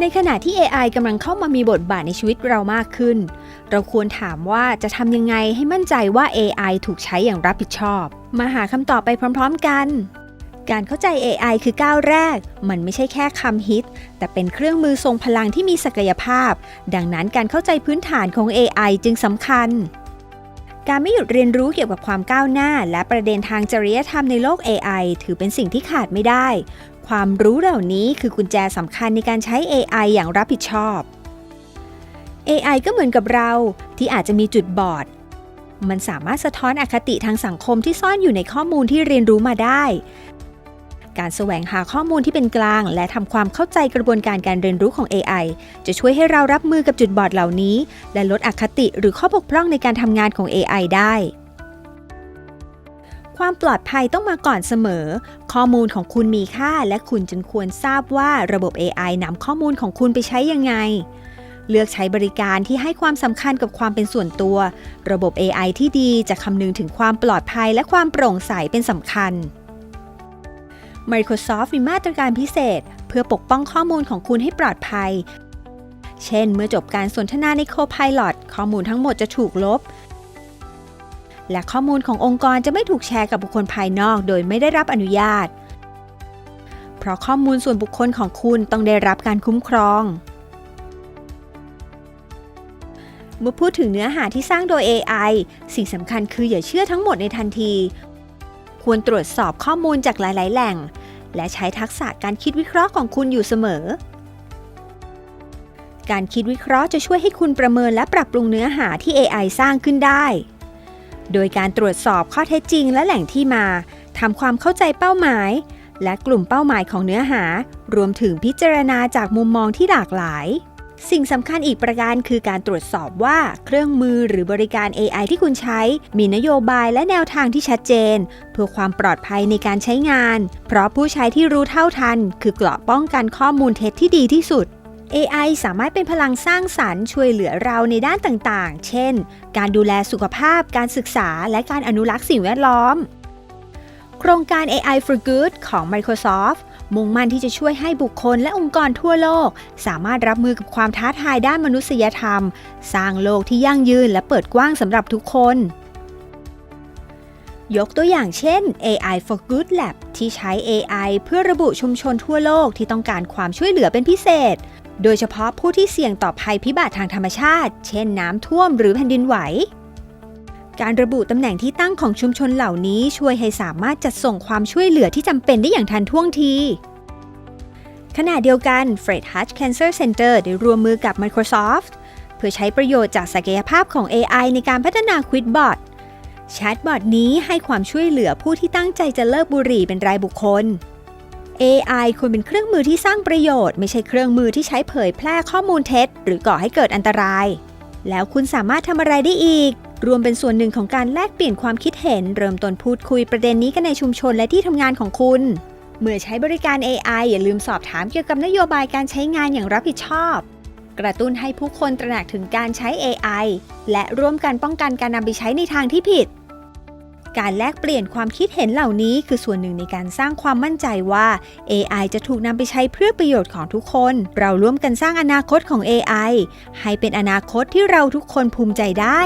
ในขณะที่ AI กำลังเข้ามามีบทบาทในชีวิตเรามากขึ้น เราควรถามว่าจะทำยังไงให้มั่นใจว่า AI ถูกใช้อย่างรับผิดชอบ มาหาคำตอบไปพร้อม ๆ กัน การเข้าใจ AI คือก้าวแรก มันไม่ใช่แค่คำฮิต แต่เป็นเครื่องมือทรงพลังที่มีศักยภาพ ดังนั้นการเข้าใจพื้นฐานของ AI จึงสำคัญ การไม่หยุดเรียนรู้เกี่ยวกับความก้าวหน้า และประเด็นทางจริยธรรมในโลก AI ถือเป็นสิ่งที่ขาดไม่ได้ ความรู้เหล่านี้คือกุญแจสำคัญในการใช้ AI อย่างรับผิดชอบ AI ก็เหมือนกับเราที่อาจจะมีจุดบอด มันสามารถสะท้อนอคติทางสังคมที่ซ่อนอยู่ในข้อมูลที่เรียนรู้มาได้ การแสวงหาข้อมูลที่เป็นกลาง และทำความเข้าใจกระบวนการการเรียนรู้ของ AI จะช่วยให้เรารับมือกับจุดบอดเหล่านี้ และลดอคติหรือข้อบกพร่องในการทำงานของ AI ได้ ความปลอดภัยต้องมาก่อนเสมอ ข้อมูลของคุณมีค่า และคุณจึงควรทราบว่าระบบ AI นำข้อมูลของคุณไปใช้ยังไง เลือกใช้บริการที่ให้ความสำคัญกับความเป็นส่วนตัว ระบบ AI ที่ดีจะคำนึงถึงความปลอดภัยและความโปร่งใสเป็นสำคัญ Microsoft มีมาตรการพิเศษ เพื่อปกป้องข้อมูลของคุณให้ปลอดภัย เช่น เมื่อจบการสนทนาใน Copilot ข้อมูลทั้งหมดจะถูกลบ และข้อมูลขององค์กรจะไม่ถูกแชร์กับบุคคลภายนอกโดยไม่ได้รับอนุญาต เพราะข้อมูลส่วนบุคคลของคุณต้องได้รับการคุ้มครอง เมื่อพูดถึงเนื้อหาที่สร้างโดย AI สิ่งสำคัญคืออย่าเชื่อทั้งหมดในทันที ควรตรวจสอบข้อมูลจากหลาย ๆ แหล่ง และใช้ทักษะการคิดวิเคราะห์ของคุณอยู่เสมอการคิดวิเคราะห์จะช่วยให้คุณประเมินและปรับปรุงเนื้อหาที่ AI สร้างขึ้นได้ โดยการตรวจสอบข้อเท็จจริงและแหล่งที่มาทำความเข้าใจเป้าหมาย และกลุ่มเป้าหมายของเนื้อหา รวมถึงพิจารณาจากมุมมองที่หลากหลาย สิ่งสำคัญอีกประการคือการตรวจสอบว่าเครื่องมือหรือบริการ AI ที่คุณใช้ มีนโยบายและแนวทางที่ชัดเจน เพื่อความปลอดภัยในการใช้งาน เพราะผู้ใช้ที่รู้เท่าทัน คือเกราะป้องกันข้อมูลเท็จที่ดีที่สุด AI สามารถเป็นพลังสร้างสรรค์ช่วยเหลือเราในด้านต่างๆ เช่น การดูแลสุขภาพ การศึกษา และการอนุรักษ์สิ่งแวดล้อม โครงการ AI for Good ของ Microsoft มุ่งมั่นที่จะช่วยให้บุคคลและองค์กรทั่วโลก สามารถรับมือกับความท้าทายด้านมนุษยธรรม สร้างโลกที่ยั่งยืนและเปิดกว้างสำหรับทุกคน ยกตัวอย่างเช่น AI for Good Lab ที่ใช้ AI เพื่อระบุชุมชนทั่วโลกที่ต้องการความช่วยเหลือเป็นพิเศษ โดยเฉพาะผู้ที่เสี่ยงต่อภัยพิบัติทางธรรมชาติ เช่นน้ำท่วมหรือแผ่นดินไหว การระบุตำแหน่งที่ตั้งของชุมชนเหล่านี้ช่วยให้สามารถจัดส่งความช่วยเหลือที่จำเป็นได้อย่างทันท่วงทีขณะเดียวกัน Fred Hutch Cancer Center ได้ร่วมมือกับ Microsoft เพื่อใช้ประโยชน์จากศักยภาพของ AI ในการพัฒนา Quitbot แชทบอทนี้ให้ความช่วยเหลือผู้ที่ตั้งใจจะเลิกบุหรี่เป็นรายบุคคล AI ควรเป็นเครื่องมือที่สร้างประโยชน์ ไม่ใช่เครื่องมือที่ใช้เผยแพร่ข้อมูลเท็จ หรือก่อให้เกิดอันตราย แล้วคุณสามารถทำอะไรได้อีก รวมเป็นส่วนหนึ่งของการแลกเปลี่ยนความคิดเห็น เริ่มต้นพูดคุยประเด็นนี้กันในชุมชนและที่ทำงานของคุณ เมื่อใช้บริการ AI อย่าลืมสอบถามเกี่ยวกับนโยบายการใช้งานอย่างรับผิดชอบ กระตุ้นให้ผู้คนตระหนักถึงการใช้ AI และร่วมกันป้องกันการนำไปใช้ในทางที่ผิด การแลกเปลี่ยนความคิดเห็นเหล่านี้คือส่วนหนึ่งในการสร้างความมั่นใจว่า AI จะถูกนำไปใช้เพื่อประโยชน์ของทุกคน เราร่วมกันสร้างอนาคตของ AI ให้เป็นอนาคตที่เราทุกคนภูมิใจได้